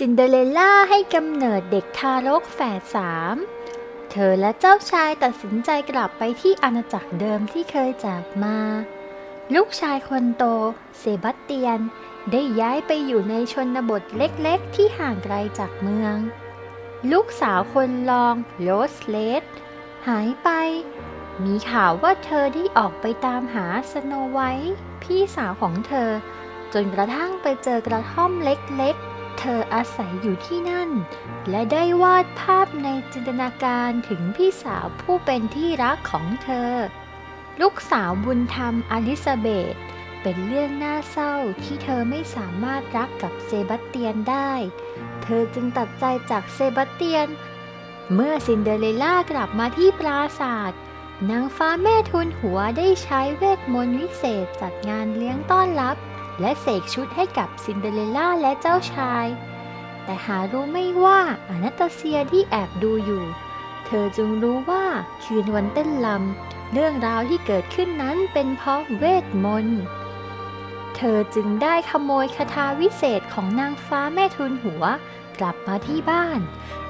ซินเดอเรลล่าให้กำเนิดเด็กทารกแฝดสามเธอและเจ้าชายตัดสินใจกลับไปที่อาณาจักรเดิมที่เคยจากมา ลูกชายคนโต เซบาสเตียน ได้ย้ายไปอยู่ในชนบทเล็กๆ ที่ห่างไกลจากเมือง ลูกสาวคนรองโรสเลดหายไป มีข่าวว่าเธอได้ออกไปตามหาสโนไวท์พี่สาวของเธอ จนกระทั่งไปเจอกระท่อมเล็กๆ เธออาศัยอยู่ที่นั่น และได้วาดภาพในจินตนาการถึงพี่สาวผู้เป็นที่รักของเธอ ลูกสาวบุญธรรมอลิซาเบธเป็นเรื่องน่าเศร้าที่เธอไม่สามารถรักกับเซบาสเตียนได้ เธอจึงตัดใจจากเซบาสเตียน เมื่อซินเดอเรลล่ากลับมาที่ปราศาสตร์นางฟ้าแม่ทุนหัวได้ใช้เวทมนต์วิเศษจัดงานเลี้ยงต้อนรับ และเสกชุดให้กับซินเดอเรลล่าและเจ้าชาย แต่หารู้ไม่ว่าอานาตาเซียที่แอบดูอยู่ เธอจึงรู้ว่าคืนวันเต้นลำเรื่องราวที่เกิดขึ้นนั้นเป็นเพราะเวทมนต์เธอจึงได้ขโมยคาถาวิเศษของนางฟ้าแม่ทุนหัวกลับมาที่บ้าน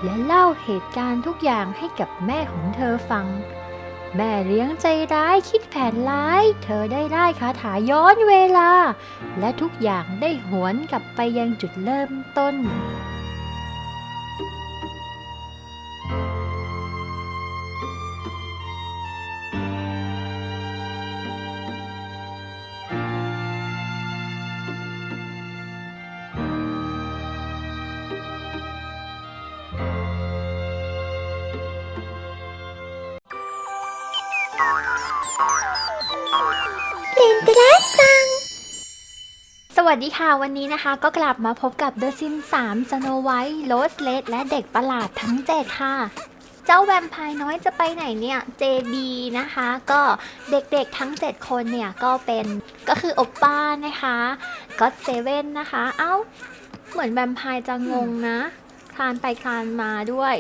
และเล่าเหตุการณ์ทุกอย่างให้กับแม่ของเธอฟัง แม่เลี้ยงใจร้ายคิดแผนร้าย เธอได้ไล่คาถาย้อนเวลา และทุกอย่างได้หวนกลับไปยังจุดเริ่มต้น วัสดีค่ะ วันนี้นะคะก็กลับมาพบกับ The Sims 3 Snow White Rose Red และเด็กประหลาดทั้ง 7 ค่ะ เจ้าแวมไพร์น้อยจะไปไหนเนี่ย JB นะคะ ก็เด็กๆทั้ง 7 คนเนี่ย ก็เป็นก็คืออปป้านะคะก็เซเว่นนะคะ เอ้า เหมือนแวมไพร์จะงงนะ คลานไปคลานมาด้วย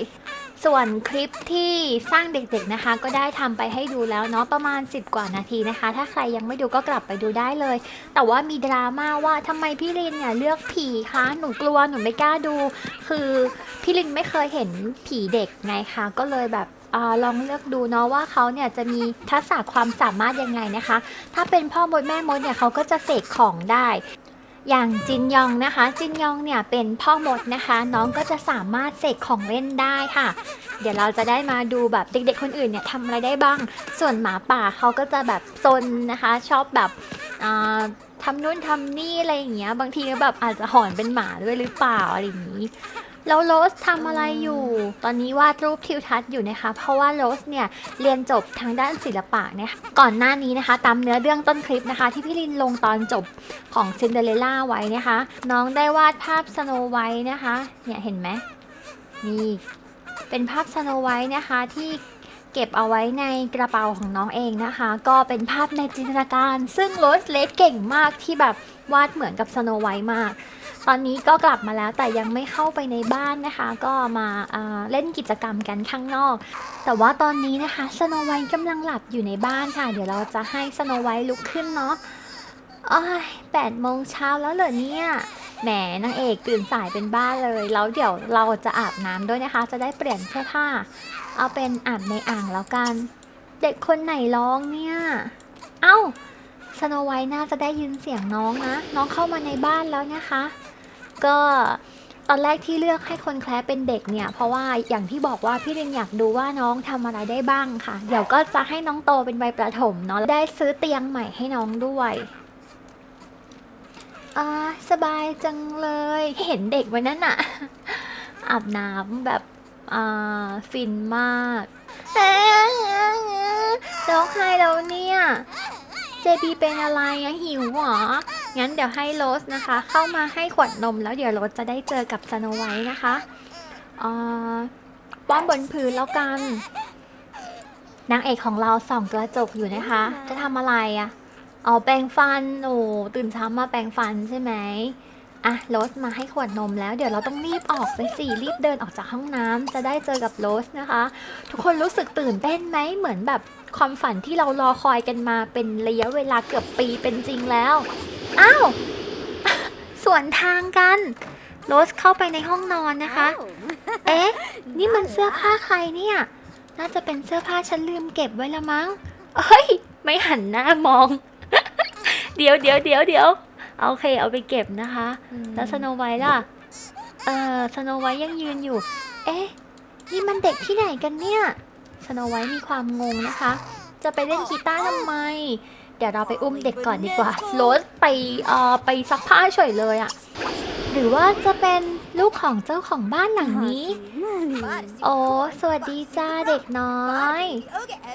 ส่วนคลิปที่สร้างเด็กๆนะคะ ก็ได้ทำไปให้ดูแล้วเนาะประมาณ 10 กว่านาทีนะคะ ถ้าใครยังไม่ดูก็กลับไปดูได้เลย แต่ว่ามีดราม่าว่าทำไมพี่ลินเนี่ยเลือกผีคะหนูกลัวหนูไม่กล้าดู คือพี่ลินไม่เคยเห็นผีเด็กไงคะก็เลยแบบอลองเลือกดูเนาะว่าเขาเนี่ยจะมีทักษะความสามารถยังไงนะคะ ถ้าเป็นพ่อมดแม่มดเนี่ยเขาก็จะเสกของได้ อย่างจินยองนะคะ จินยองเนี่ยเป็นพ่อมดนะคะ น้องก็จะสามารถเสกของเล่นได้ค่ะ เดี๋ยวเราจะได้มาดูแบบเด็กๆคนอื่นเนี่ยทำอะไรได้บ้าง ส่วนหมาป่าเขาก็จะแบบซนนะคะ ชอบแบบทำนู่นทำนี่อะไรอย่างเงี้ย บางทีก็แบบอาจจะหอนเป็นหมาด้วยหรือเปล่าอะไรอย่างนี้ แล้วโรสทำอะไรอยู่ ตอนนี้วาดรูปทิวทัศน์อยู่นะคะ เพราะว่าโรสเนี่ยเรียนจบทางด้านศิลปะเนี่ยก่อนหน้านี้นะคะ ตามเนื้อเรื่องต้นคลิปนะคะ ที่พี่ลินลงตอนจบของซินเดอเรลล่าไว้นะคะ น้องได้วาดภาพสโนไวท์นะคะเนี่ยเห็นไหมนี่เป็นภาพสโนไวท์นะคะที่เก็บเอาไว้ในกระเป๋าของน้องเองนะคะ ก็เป็นภาพในจินตนาการ ซึ่งโรสเลสเก่งมากที่แบบวาดเหมือนกับสโนไวท์มาก ตอนนี้ก็กลับมาแล้วแต่ยังไม่เข้าไปในบ้านนะคะ ก็มาอ่าเล่นกิจกรรมกันข้างนอก แต่ว่าตอนนี้นะคะสโนไวท์กำลังหลับอยู่ในบ้านค่ะ เดี๋ยวเราจะให้สโนไวท์ลุกขึ้นเนาะอ้ยแปดโมงเช้าแล้วเหรอเนี่ย แหมนางเอกตื่นสายเป็นบ้าเลย แล้วเดี๋ยวเราจะอาบน้ำด้วยนะคะ จะได้เปลี่ยนเสื้อผ้า เอาเป็นอาบในอ่างแล้วกัน เด็กคนไหนร้องเนี่ย เอ้าสโนไวท์น่าจะได้ยินเสียงน้องนะ น้องเข้ามาในบ้านแล้วนะคะ ก็ตอนแรกที่เลือกให้คนแคลเป็นเด็กเนี่ยเพราะว่าอย่างที่บอกว่าพี่เรนอยากดูว่าน้องทำอะไรได้บ้างค่ะ เดี๋ยวก็จะให้น้องโตเป็นวัยประถมเนาะได้ซื้อเตียงใหม่ให้น้องด้วยอ่าสบายจังเลยเห็นเด็กวันนั้นอะอาบน้ำแบบอ่าฟินมากร้องไห้แล้วเนี่ย เจบีเป็นอะไรอะหิวเหรอ งั้นเดี๋ยวให้โรสนะคะ เข้ามาให้ขวดนมแล้วเดี๋ยวโรสจะได้เจอกับสโนไวท์นะคะป้อมบนพื้นแล้วกัน นางเอกของเราส่องกระจกอยู่นะคะ จะทำอะไรอะเอาแปรงฟันโอ้ตื่นเช้ามาแปรงฟันใช่ไหมอะโรสมาให้ขวดนมแล้วเดี๋ยวเราต้องรีบออกไปสิรีบเดินออกจากห้องน้ำจะได้เจอกับโรสนะคะ ทุกคนรู้สึกตื่นเต้นไหมเหมือนแบบความฝันที่เรารอคอยกันมาเป็นระยะเวลาเกือบปีเป็นจริงแล้ว อ้าว สวนทางกัน โรสเข้าไปในห้องนอนนะคะ เอ๊ะ นี่มันเสื้อผ้าใครเนี่ย น่าจะเป็นเสื้อผ้าฉันลืมเก็บไว้ละมั้งเอ้ย ไม่หันหน้ามอง เดี๋ยวเดี๋ยวเดี๋ยวเดี๋ยวโอเค เอาไปเก็บนะคะ แล้วสโนไวท์ล่ะ เออสโนไวท์ยังยืนอยู่ เอ๊ะ นี่มันเด็กที่ไหนกันเนี่ย สโนไวท์มีความงงนะคะ จะไปเล่นกีตาร์ทำไม เดี๋ยวเราไปอุ้มเด็กก่อนดีกว่าโรสไปเอ่อไปซักผ้าเฉยเลยอะหรือว่าจะเป็นลูกของเจ้าของบ้านหลังนี้ โอ้สวัสดีจ้าเด็กน้อย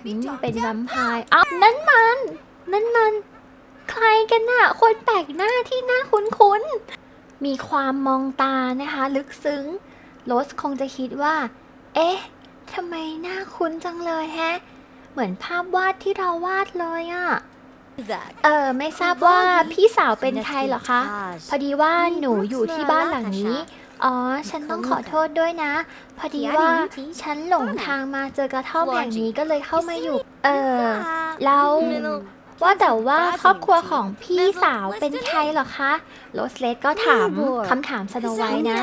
อืมเป็นแวมไพร์อ้าวนั่นมัน นั่นมัน ใครกันน่ะ คนแปลกหน้าที่หน้าคุ้นๆ มีความมองตานะคะ ลึกซึ้งโรสคงจะคิดว่า เอ๊ะทำไมหน้าคุ้นจังเลยแฮะ เหมือนภาพวาดที่เราวาดเลยอะ เออไม่ทราบว่าพี่สาวเป็นใครเหรอคะ พอดีว่าหนูอยู่ที่บ้านหลังนี้ อ๋อ ฉันต้องขอโทษด้วยนะ พอดีว่าฉันหลงทางมาเจอกระท่อมแห่งนี้ก็เลยเข้ามาอยู่ เออแล้ว ว่าแต่ว่าครอบครัวของพี่สาวเป็นใครเหรอคะโรสเลตก็ถามคำถามสโนไวท์นะ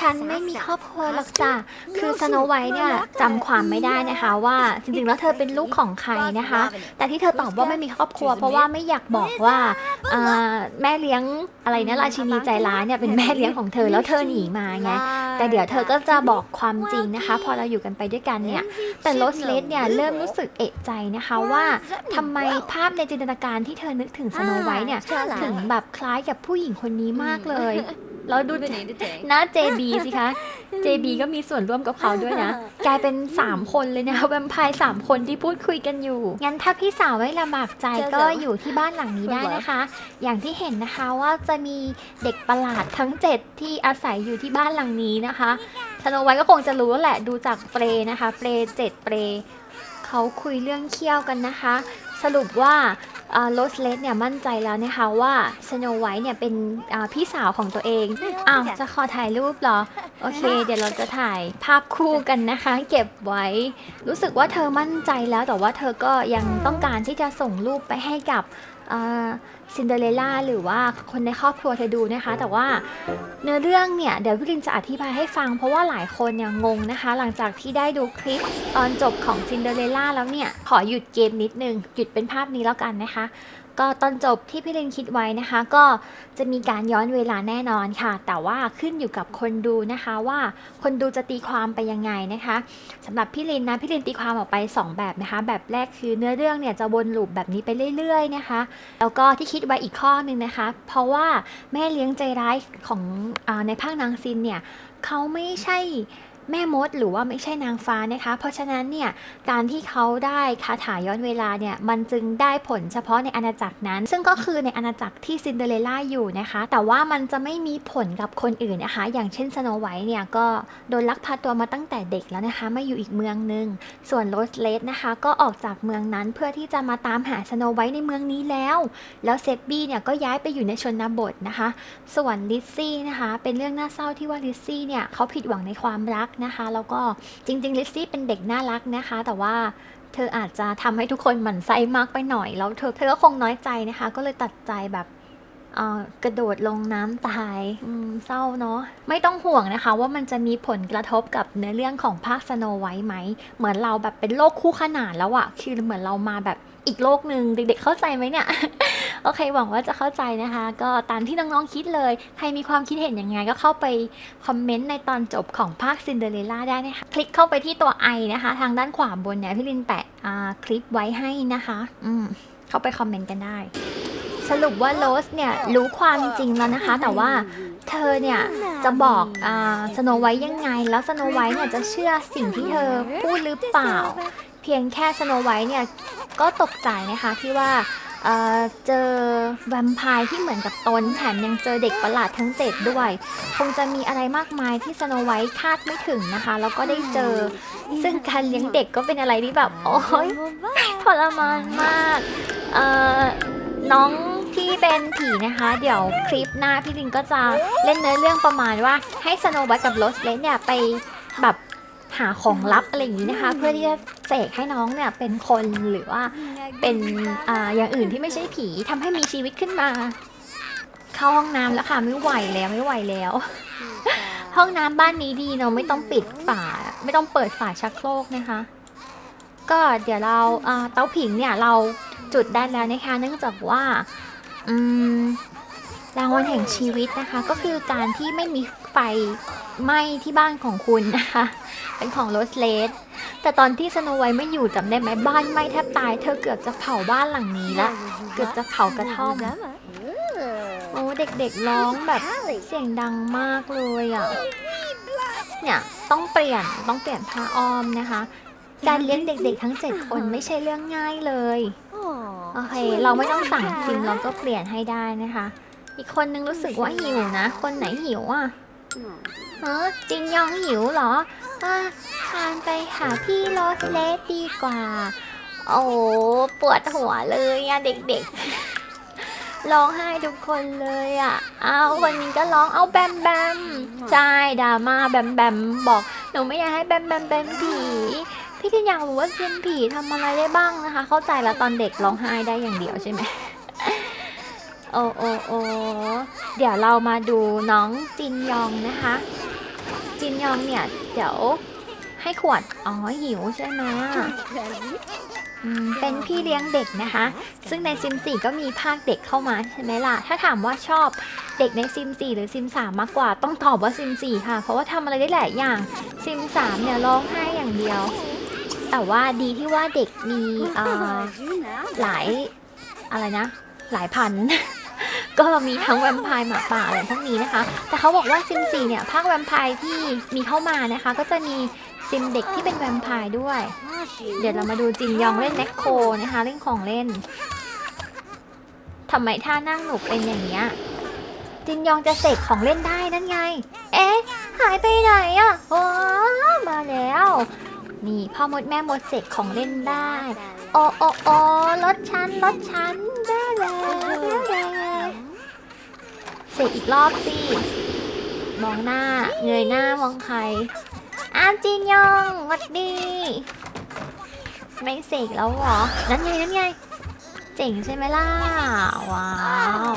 ฉันไม่มีครอบครัวหรอกจ้ะคือสโนไวท์เนี่ยจำความไม่ได้นะคะ ว่าจริงๆแล้วเธอเป็นลูกของใครนะคะ แต่ที่เธอตอบว่าไม่มีครอบครัว เพราะว่าไม่อยากบอกว่าอ่าแม่เลี้ยงอะไรนะราชินีใจร้ายเนี่ยเป็นแม่เลี้ยงของเธอแล้วเธอหนีมาไงแต่เดี๋ยวเธอก็จะบอกความจริงนะคะ พอเราอยู่กันไปด้วยกันเนี่ยแต่โรสเลสเนี่ยเริ่มรู้สึกเอะใจนะคะว่าทำไมภาพในจินตนาการที่เธอนึกถึงสโนไวท์เนี่ยถึงแบบคล้ายกับผู้หญิงคนนี้มากเลย แล้วดูหน้า JB สิคะ JB ก็มีส่วนร่วมกับเขาด้วยนะ กลายเป็น 3 คนเลยนะแวมไพร์สามคนที่พูดคุยกันอยู่ งั้นถ้าพี่สาวไม่ลำบากใจก็อยู่ที่บ้านหลังนี้ได้นะคะ อย่างที่เห็นนะคะว่าจะมีเด็กประหลาดทั้ง 7 ที่อาศัยอยู่ที่บ้านหลังนี้นะคะสโนไวท์ก็คงจะรู้แล้วแหละดูจากเปรนะคะ เปรเจ็ดเปรเขาคุยเรื่องเคี่ยวกันนะคะ สรุปว่าโรสเลสเนี่ยมั่นใจแล้วนะคะว่าสโนไวท์เนี่ยเป็นอ่าพี่สาวของตัวเอง อ้าวจะขอถ่ายรูปเหรอ โอเค เดี๋ยวเราจะถ่ายภาพคู่กันนะคะ เก็บไว้ รู้สึกว่าเธอมั่นใจแล้วแต่ว่าเธอก็ยังต้องการที่จะส่งรูปไปให้กับ ซินเดอเรลล่าหรือว่าคนในครอบครัวเธอดูนะคะ แต่ว่าเนื้อเรื่องเนี่ยเดี๋ยวพี่ลินจะอธิบายให้ฟัง เพราะว่าหลายคนเนี่ยงงนะคะ หลังจากที่ได้ดูคลิปตอนจบของซินเดอเรลล่าแล้วเนี่ย ขอหยุดเกมนิดนึง หยุดเป็นภาพนี้แล้วกันนะคะ ก็ตอนจบที่พี่ลินคิดไว้นะคะ ก็จะมีการย้อนเวลาแน่นอนค่ะ แต่ว่าขึ้นอยู่กับคนดูนะคะว่าคนดูจะตีความไปยังไงนะคะสำหรับพี่ลินนะพี่ลินตีความออกไป 2 แบบนะคะ แบบแรกคือเนื้อเรื่องเนี่ยจะวนลูปแบบนี้ไปเรื่อย ๆ นะคะ แล้วก็ที่คิดไว้อีกข้อหนึ่งนะคะ เพราะว่าแม่เลี้ยงใจร้ายของอในภาคนางซินเนี่ยเขาไม่ใช่ แม่มดหรือว่าไม่ใช่นางฟ้านะคะ เพราะฉะนั้นเนี่ยการที่เขาได้คาถาย้อนเวลาเนี่ยมันจึงได้ผลเฉพาะในอาณาจักรนั้น ซึ่งก็คือในอาณาจักรที่ซินเดอเรลล่าอยู่นะคะ แต่ว่ามันจะไม่มีผลกับคนอื่นนะคะ อย่างเช่นสโนไวท์เนี่ยก็โดนลักพาตัวมาตั้งแต่เด็กแล้วนะคะมาอยู่อีกเมืองหนึ่งส่วนโรสเลสนะคะ ก็ออกจากเมืองนั้นเพื่อที่จะมาตามหาสโนไวท์ในเมืองนี้แล้ว แล้วเซบี้เนี่ยก็ย้ายไปอยู่ในชนบทนะคะ ส่วนลิซซี่นะคะ เป็นเรื่องน่าเศร้าที่ว่าลิซซี่เนี่ยเขาผิดหวังในความรักนะคะ แล้วก็จริงๆลิซซี่เป็นเด็กน่ารักนะคะ แต่ว่าเธออาจจะทำให้ทุกคนหมั่นไส้มากไปหน่อย แล้วเธอเธอก็คงน้อยใจนะคะ ก็เลยตัดใจแบบกระโดดลงน้ำตายเศร้าเนาะ ไม่ต้องห่วงนะคะ ว่ามันจะมีผลกระทบกับเนื้อเรื่องของภาคสโนไวท์ไหม เหมือนเราแบบเป็นโลกคู่ขนานแล้วอะคือเหมือนเรามาแบบอีกโลกหนึ่งเด็กๆเข้าใจไหมเนี่ย โอเคหวังว่าจะเข้าใจนะคะ ก็ตามที่น้องๆคิดเลย ใครมีความคิดเห็นยังไงก็เข้าไปคอมเมนต์ในตอนจบของภาคซินเดอเรลล่าได้นะคะ คลิกเข้าไปที่ตัวไอนะคะ ทางด้านขวาบนเนี่ยพี่ลินแปะคลิปไว้ให้นะคะ อืมเข้าไปคอมเมนต์กันได้ สรุปว่าโรสเนี่ยรู้ความจริงแล้วนะคะ แต่ว่าเธอเนี่ยจะบอกอ่าสโนไวท์ยังไง แล้วสโนไวท์เนี่ยจะเชื่อสิ่งที่เธอพูดหรือเปล่า เพียงแค่สโนไวท์เนี่ยก็ตกใจนะคะที่ว่า เจอแวมไพร์ที่เหมือนกับตนแถมยังเจอเด็กประหลาดทั้งเจ็ดด้วย คงจะมีอะไรมากมายที่สโนไวท์คาดไม่ถึงนะคะ แล้วก็ได้เจอ ซึ่งการเลี้ยงเด็กก็เป็นอะไรที่แบบ โอ้ยทรมานมากน้องที่เป็นผีนะคะ เดี๋ยวคลิปหน้าพี่ลินก็จะเล่นเนื้อเรื่องประมาณว่าให้สโนไวท์กับโรสเลนเนี่ยไปแบบหาของลับอะไรอย่างนี้นะคะ เพื่อที่จะ สกให้น้องเนี่ยเป็นคนหรือว่าเป็นอ่าอย่างอื่นที่ไม่ใช่ผีทำให้มีชีวิตขึ้นมา เข้าห้องน้ำแล้วค่ะไม่ไหวแล้วไม่ไหวแล้ว ห้องน้ำบ้านนี้ดีเนาะไม่ต้องปิดฝาไม่ต้องเปิดฝาชักโครกนะคะ ก็เดี๋ยวเราอ่าเตาผิงเนี่ยเราจุดได้แล้วนะคะ เนื่องจากว่า อืม รางวัลแห่งชีวิตนะคะ ก็คือการที่ไม่มีไฟไหม้ที่บ้านของคุณนะคะ เป็นของโรสเลสแต่ตอนที่สโนไวท์ไม่อยู่จำได้ไหมบ้านไหม้แทบตาย เธอเกือบจะเผาบ้านหลังนี้ละเกือบจะเผากระท่อมโอ้เด็กๆร้องแบบเสียงดังมากเลยอะเนี่ยต้องเปลี่ยนต้องเปลี่ยนผ้าอ้อมนะคะ การเลี้ยงเด็กๆทั้ง 7 คนไม่ใช่เรื่องง่ายเลยโอเคเราไม่ต้องสั่งซิมเราก็เปลี่ยนให้ได้นะคะ อีกคนนึงรู้สึกว่าหิวนะ คนไหนหิวอะเออจินยองหิวเหรออะทานไปหาพี่โรสเลสดีกว่า โอ้ปวดหัวเลยอะเด็กๆ ร้องไห้ทุกคนเลยอะเอาคนนี้ก็ร้องเอาแบมแบมใช่ดราม่าแบมแบมบอกหนูไม่อยากให้แบมแบมเป็นผีพี่ที่อยากรู้ว่าเป็นผีทำอะไรได้บ้างนะคะ เข้าใจแล้วตอนเด็กร้องไห้ได้อย่างเดียวใช่ไหม โอ้โอ้โอ้เดี๋ยวเรามาดูน้องจินยองนะคะ จินยองเนี่ย เดี๋ยวให้ขวด อ๋อ หิวใช่ไหมเป็นพี่เลี้ยงเด็กนะคะ ซึ่งในซิม4ก็มีภาคเด็กเข้ามาใช่ไหมล่ะ ถ้าถามว่าชอบเด็กในซิม4หรือซิม3มมากกว่า ต้องตอบว่าซิม4ค่ะ เพราะว่าทำอะไรได้หลายอย่าง ซิม3เนี่ยร้องไห้อย่างเดียว แต่ว่าดีที่ว่าเด็กมีอ่อหลายอะไรนะ หลายพัน ก็มีทั้งแวมไพร์หมาป่าอะไรพวกนี้นะคะ แต่เขาบอกว่าซิม4เนี่ยภาคแวมไพร์ที่มีเข้ามานะคะ ก็จะมีซิมเด็กที่เป็นแวมไพร์ด้วย เดี๋ยวเรามาดูจินยองเล่นแมคโครนะคะเล่นของเล่นทำไมท่านั่งหนูเป็นอย่างเงี้ยจินยองจะเสกของเล่นได้นั่นไง เอ๊ะ หายไปไหนอะโอ้มาแล้ว นี่พ่อมดแม่มดเสกของเล่นได้ โอโอโอรถฉันรถฉันแย่แล้วแย่แล้วเสกอีกรอบสิ มองหน้า เงยหน้ามองใคร อ้าวจินยองหวัดดี ไม่เสกแล้วเหรอ นั่นไงนั่นไง เจ๋งใช่ไหมล่ะ ว้าว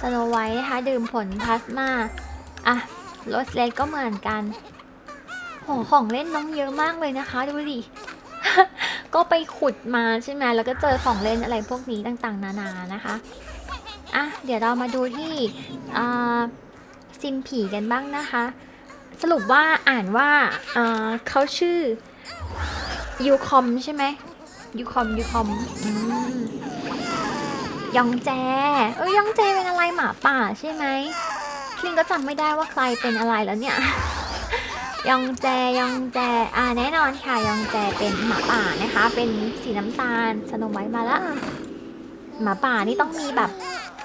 สโนไวท์นะคะ ดื่มผลพลาสมา อะรสเลดก็เหมือนกัน โหของเล่นน้องเยอะมากเลยนะคะ ดูดิ ก็ไปขุดมาใช่ไหมแล้วก็เจอของเล่นอะไรพวกนี้ต่างๆ นานานะคะ อะ เดี๋ยวเรามาดูที่ซิมผีกันบ้างนะคะ สรุปว่าอ่านว่าเขาชื่อยูคอมใช่ไหมยูคอมยูคอมอืมยองแจ เอ้ยยองแจเป็นอะไรหมาป่าใช่ไหมคลิงก็จำไม่ได้ว่าใครเป็นอะไรแล้วเนี่ย ยองแจยองแจอ่าแน่นอนค่ะยองแจเป็นหมาป่านะคะ เป็นสีน้ำตาลสโนไวท์มาละหมาป่านี่ต้องมีแบบ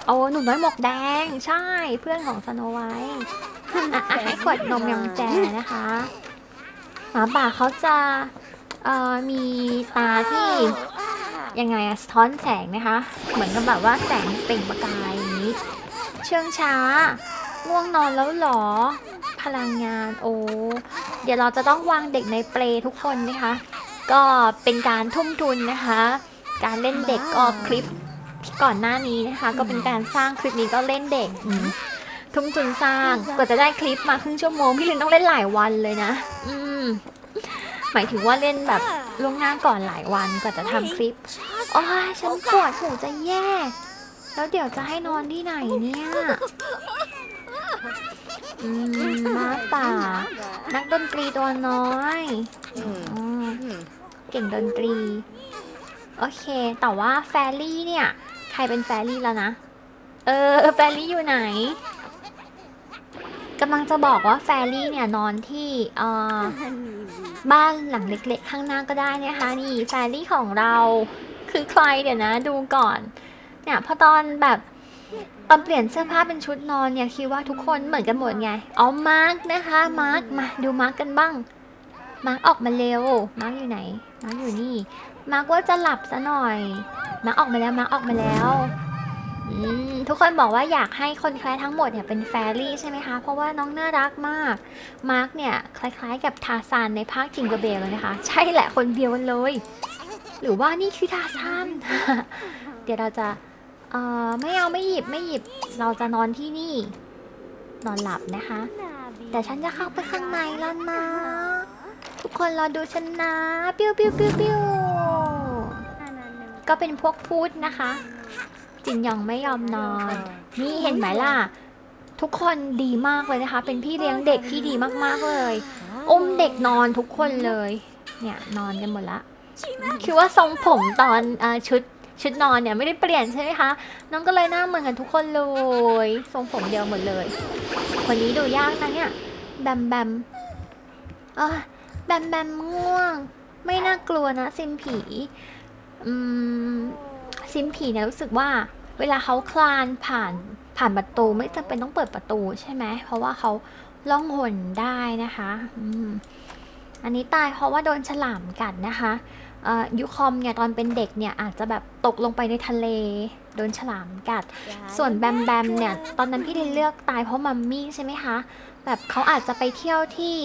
โอ้หนุ่มน้อยหมวกแดงใช่เพื่อนของสโนไวท์อะให้ขวดนมยองแจนะคะหมาป่าเขาจะเอ่อมีตาที่ยังไงอะสะท้อนแสงนะคะ เหมือนกับแบบว่าแสงเปล่งประกายอย่างนี้ เชื่องช้าง่วงนอนแล้วหรอ ลังงานโอ้เดี๋ยวเราจะต้องวางเด็กในเปลทุกคนนะคะ ก็เป็นการทุ่มทุนนะคะ การเล่นเด็กก็คลิปที่ก่อนหน้านี้นะคะ ก็เป็นการสร้างคลิปนี้ก็เล่นเด็กอืมทุ่มทุนสร้างกว่าจะได้คลิปมาครึ่งชั่วโมงพี่ลินต้องเล่นหลายวันเลยนะ อืมหมายถึงว่าเล่นแบบล่วงหน้าก่อนหลายวันกว่าจะทำคลิปโอ้ยฉันปวดหูจะแย่ แล้วเดี๋ยวจะให้นอนที่ไหนเนี่ย อืมม้าป่า นักดนตรีตัวน้อยอมเก่งดนตรี โอเค แต่ว่าแฟรี่เนี่ย ใครเป็นแฟรี่แล้วนะ เออ แฟรี่อยู่ไหนกำลังจะบอกว่าแฟรี่เนี่ยนอนที่เอ่อ บ้านหลังเล็กๆ ข้างหน้าก็ได้นะคะ นี่แฟรี่ของเรา คือใครเดี๋ยวนะ ดูก่อน เนี่ยพอตอนแบบ ตอนเปลี่ยนเสื้อผ้าเป็นชุดนอนเนี่ยคิดว่าทุกคนเหมือนกันหมดไงเอามาร์กนะคะมาร์กมาดูมาร์กกันบ้างมาร์กออกมาเร็วมาร์กอยู่ไหนมาร์กอยู่นี่มาร์กว่าจะหลับซะหน่อย มาร์กออกมาแล้วมาร์กออกมาแล้วทุกคนบอกว่าอยากให้คนแคร์ทั้งหมดเนี่ยเป็นแฟรี่ใช่ไหมคะ เพราะว่าน้องน่ารักมาก มาร์กเนี่ยคล้ายๆกับทาซานในภาคจิงเกอร์เบลเลยนะคะ ใช่แหละคนเดียวกันเลย หรือว่านี่คือทาซาน เดี๋ยวเราจะ เอ่อไม่เอาไม่หยิบไม่หยิบ เราจะนอนที่นี่ นอนหลับนะคะ แต่ฉันจะเข้าไปข้างในแล้วนะ ทุกคนรอดูฉันนะปิ้วปิ้วปิ้วปิ้วก็เป็นพวกพูดนะคะ จินยองไม่ยอมนอน นี่เห็นไหมล่ะ ทุกคนดีมากเลยนะคะ เป็นพี่เลี้ยงเด็กที่ดีมากๆเลยอุ้มเด็กนอนทุกคนเลย เนี่ยนอนกันหมดละคือว่าทรงผมตอนอชุด ชุดนอนเนี่ยไม่ได้เปลี่ยนใช่ไหมคะ น้องก็เลยหน้าเหมือนกันทุกคนเลย ทรงผมเดียวหมดเลย วันนี้ดูยากนะเนี่ยแบมแบมเอยแบมแบมง่วง ไม่น่ากลัวนะซิมผีอืมซิมผีเนี่ยรู้สึกว่า เวลาเขาคลานผ่านผ่านประตูไม่จำเป็นต้องเปิดประตูใช่ไหมเพราะว่าเขาล่องหนได้นะคะ อืมอันนี้ตายเพราะว่าโดนฉลามกัดนะคะ ยูคอมเนี่ยตอนเป็นเด็กเนี่ยอาจจะแบบตกลงไปในทะเลโดนฉลามกัด ส่วนแบมแบมเนี่ยตอนนั้นพี่เดนเลือกตายเพราะมัมมี่ใช่ไหมคะ แบบเขาอาจจะไปเที่ยวที่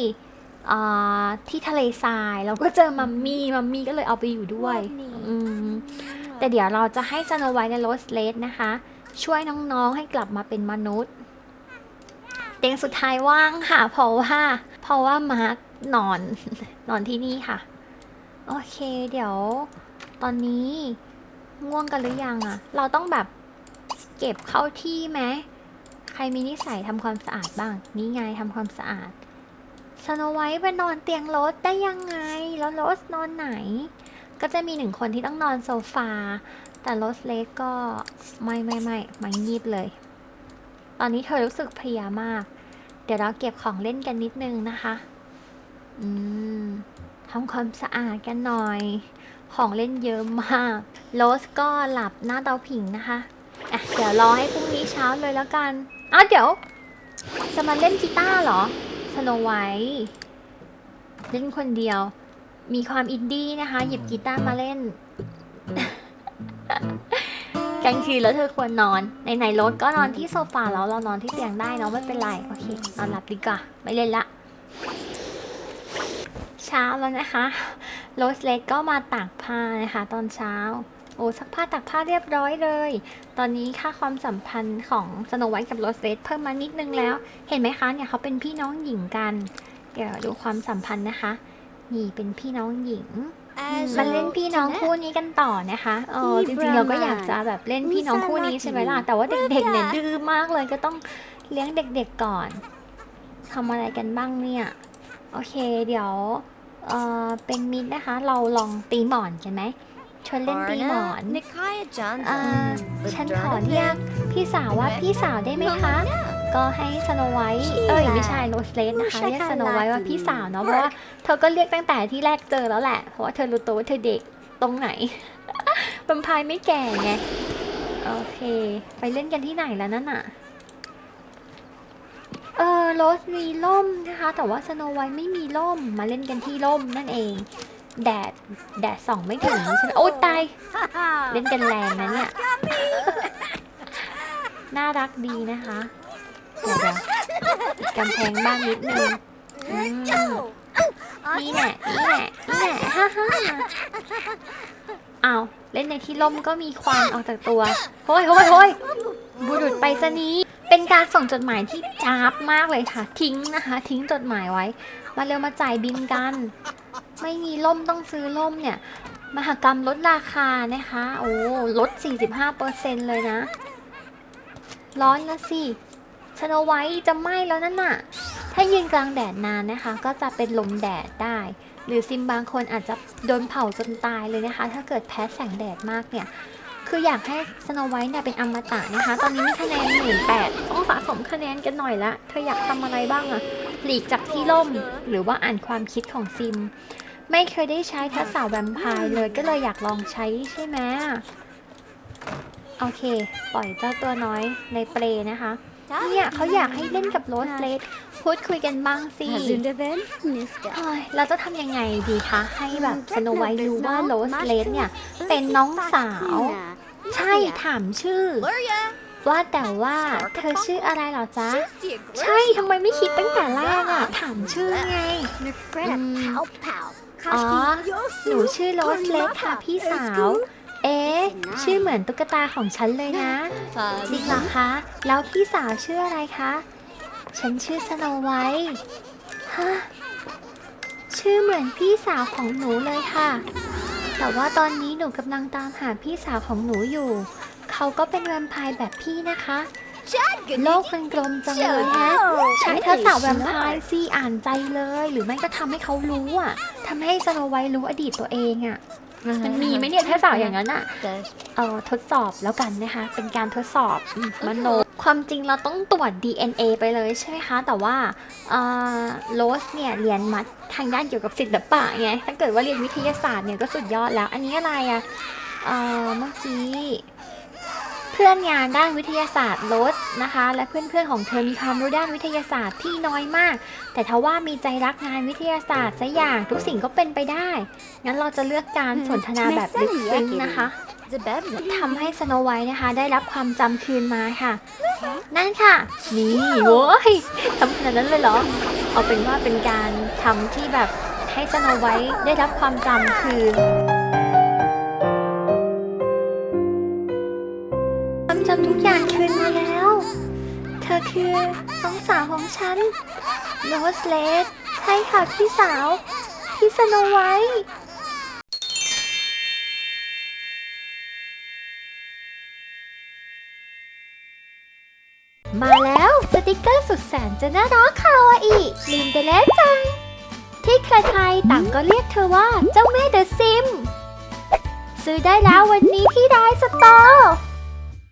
เอ่อที่ทะเลทรายแล้วก็เจอมัมมี่มัมมี่ก็เลยเอาไปอยู่ด้วยอืมแต่เดี๋ยวเราจะให้สโนไวท์และโรสเลสนะคะ ช่วยน้องๆให้กลับมาเป็นมนุษย์ เตียงสุดท้ายว่างค่ะ เพราะว่า เพราะว่ามาร์กนอนนอนที่นี่ค่ะ โอเค เดี๋ยว ตอนนี้ง่วงกันหรือยังอะเราต้องแบบเก็บเข้าที่ไหมใครมีนิสัยทำความสะอาดบ้าง นี่ไงทำความสะอาดสโนไวท์ไปนอนเตียงรสได้ยังไง แล้วโรสนอนไหน ก็จะมีหนึ่งคนที่ต้องนอนโซฟา แต่โรสเล็กก็ไม่ไม่ไม่ไม่งีบเลย ตอนนี้เธอรู้สึกเพลียมาก เดี๋ยวเราเก็บของเล่นกันนิดนึงนะคะ อืม ทำความสะอาดกันหน่อย ของเล่นเยอะมากโรสก็หลับหน้าเตาผิงนะคะอะเดี๋ยวรอให้พรุ่งนี้เช้าเลยแล้วกันอ้าวเดี๋ยว จะมาเล่นกีตาร์เหรอสโนไวท์เล่นคนเดียว มีความอินดี้นะคะ หยิบกีตาร์มาเล่นกลางคืนแล้วเธอควรนอน ในไหนรถก็นอนที่โซฟาแล้วเรานอนที่เตียงได้เนาะไม่เป็นไร โอเค นอนหลับดีกว่า ไม่เล่นละ เช้าแล้วนะคะโรสเล็กก็มาตากผ้านะคะ ตอนเช้า โอ้ซักผ้าตากผ้าเรียบร้อยเลย ตอนนี้ค่าความสัมพันธ์ของสโนไวท์กับโรสเลดเพิ่มมานิดนึงแล้ว เห็นไหมคะเนี่ยเขาเป็นพี่น้องหญิงกัน เดี๋ยวดูความสัมพันธ์นะคะ นี่เป็นพี่น้องหญิงมาเล่นพี่น้องคู่นี้กันต่อนะคะเออจริงๆเราก็อยากจะแบบเล่นพี่น้องคู่นี้ใช่ไหมล่ะ แต่ว่าเด็กๆเนี่ยดื้อมากเลยก็ต้องเลี้ยงเด็กๆก่อนทำอะไรกันบ้างเนี่ย โอเค เดี๋ยว เออเป็นมิดนะคะ เราลองตีหมอนกันไหม ชวนเล่นตีหมอนเอ่อฉันขอเรียกพี่สาวว่าพี่สาวได้ไหมคะ ก็ให้สโนไวท์เอ้ยไม่ใช่โรสเลสนะคะ เรียกสโนไวท์ว่าพี่สาวเนาะ เพราะว่าเธอก็เรียกตั้งแต่ที่แรกเจอแล้วแหละ เพราะว่าเธอรู้ตัวว่าเธอเด็กตรงไหน บัมพายไม่แก่ไง โอเค ไปเล่นกันที่ไหนแล้วนั่นน่ะ เออโรสมีล่มนะคะ แต่ว่าสโนไวท์ไม่มีล่ม มาเล่นกันที่ล่มนั่นเอง แดด แดดส่องไม่ถึงใช่ไหมโอ๊ยตาย เล่นกันแรงนะเนี่ย น่ารักดีนะคะเดี๋ยวๆปิดกำแพงบ้านนิดนึงอืมนี่แหละนี่แหละนี่แหละฮ่าฮ่าเอาวเล่นในที่ร่มก็มีควันออกจากตัว โฮ้ยโฮ้ยโฮ้ยบุรุษไปรษณีย์ เป็นการส่งจดหมายที่จ้าบมากเลยค่ะ ทิ้งนะคะ ทิ้งจดหมายไว้ มาเร็วมาจ่ายบินกัน ไม่มีร่มต้องซื้อร่มเนี่ย มหกรรมลดราคานะคะ โอ้ลด 45%เลยนะ ร้อนล้วสิชโนไวท์จะไหม้แล้วนั่นน่ะ ถ้ายืนกลางแดดนานนะคะ ก็จะเป็นลมแดดได้ หรือซิมบางคนอาจจะโดนเผาจนตายเลยนะคะ ถ้าเกิดแพ้แสงแดดมากเนี่ย คืออยากให้สโนไวท์เนี่ยเป็นอมตะนะคะ ตอนนี้มีคะแนนหมื่นแปดต้องสะสมคะแนนกันหน่อยละเธออยากทำอะไรบ้างอะหลีกจากที่ร่ม หรือว่าอ่านความคิดของซิม ไม่เคยได้ใช้ทักษะแวมไพร์เลยก็เลยอยากลองใช้ใช่ไหมโอเค ปล่อยเจ้าตัวน้อยในเปลนะคะ เนี่ยเขาอยากให้เล่นกับโรสเลดพูดคุยกันบ้างสิเฮ้ยเราจะทำยังไงดีคะ ให้แบบสโนไวท์รู้ว่าโรสเลดเนี่ย เป็นน้องสาวใช่ ถามชื่อ ว่าแต่ว่าเธอชื่ออะไรเหรอจ๊ะ ใช่ทำไมไม่คิดตั้งแต่แรกอะถามชื่อไงอ๋อ หนูชื่อโรสเลดค่ะพี่สาว เอ๊ะ ชื่อเหมือนตุ๊กตาของฉันเลยนะ จริงเหรอคะ แล้วพี่สาวชื่ออะไรคะ ฉันชื่อสโนไวท์ฮะ ชื่อเหมือนพี่สาวของหนูเลยค่ะ แต่ว่าตอนนี้หนูกำลังตามหาพี่สาวของหนูอยู่ เขาก็เป็นแวมไพร์แบบพี่นะคะ โลกมันกลมจังเลยฮะ ใช้ทักษะแวมไพร์สิอ่านใจเลย หรือไม่ก็ทำให้เขารู้อะทำให้สโนไวท์รู้อดีตตัวเองอะ มันมีไหมเนี่ยทักษะอย่างนั้นอะ เออทดสอบแล้วกันนะคะ เป็นการทดสอบอืมมโน ความจริงเราต้องตรวจ DNA ไปเลยใช่ไหมคะ แต่ว่าโรสเนี่ยเรียนมาทางด้านเกี่ยวกับศิลปะไง ถ้าเกิดว่าเรียนวิทยาศาสตร์เนี่ยก็สุดยอดแล้ว อันนี้อะไรอะเมื่อกี้เพื่อนงานด้านวิทยาศาสตร์โรสนะคะ และเพื่อนๆของเธอมีความรู้ด้านวิทยาศาสตร์ที่น้อยมาก แต่ถ้าว่ามีใจรักงานวิทยาศาสตร์สักอย่างทุกสิ่งก็เป็นไปได้ งั้นเราจะเลือกการสนทนาแบบลึกซึ้งนะคะ ทำให้สโนไวท์นะคะ ได้รับความจำคืนมาค่ะ นั่นค่ะ นี่โว้ยทำขนาดนั้นเลยเหรอ เอาเป็นว่าเป็นการทำที่แบบให้สโนไวท์ได้รับความจำคืนความจำทุกอย่างคืนมาแล้ว เธอคือน้องสาวของฉันโรสเลดใช่ค่ะพี่สาว พี่สโนไวท์ มาแล้วสติกเกอร์สุดแสนจะน่ารักคาวาอิลินเดเลจัง ที่ใครๆต่างก็เรียกเธอว่าเจ้าแม่เดอะซิม ซื้อได้แล้ววันนี้ที่ไดสตอร์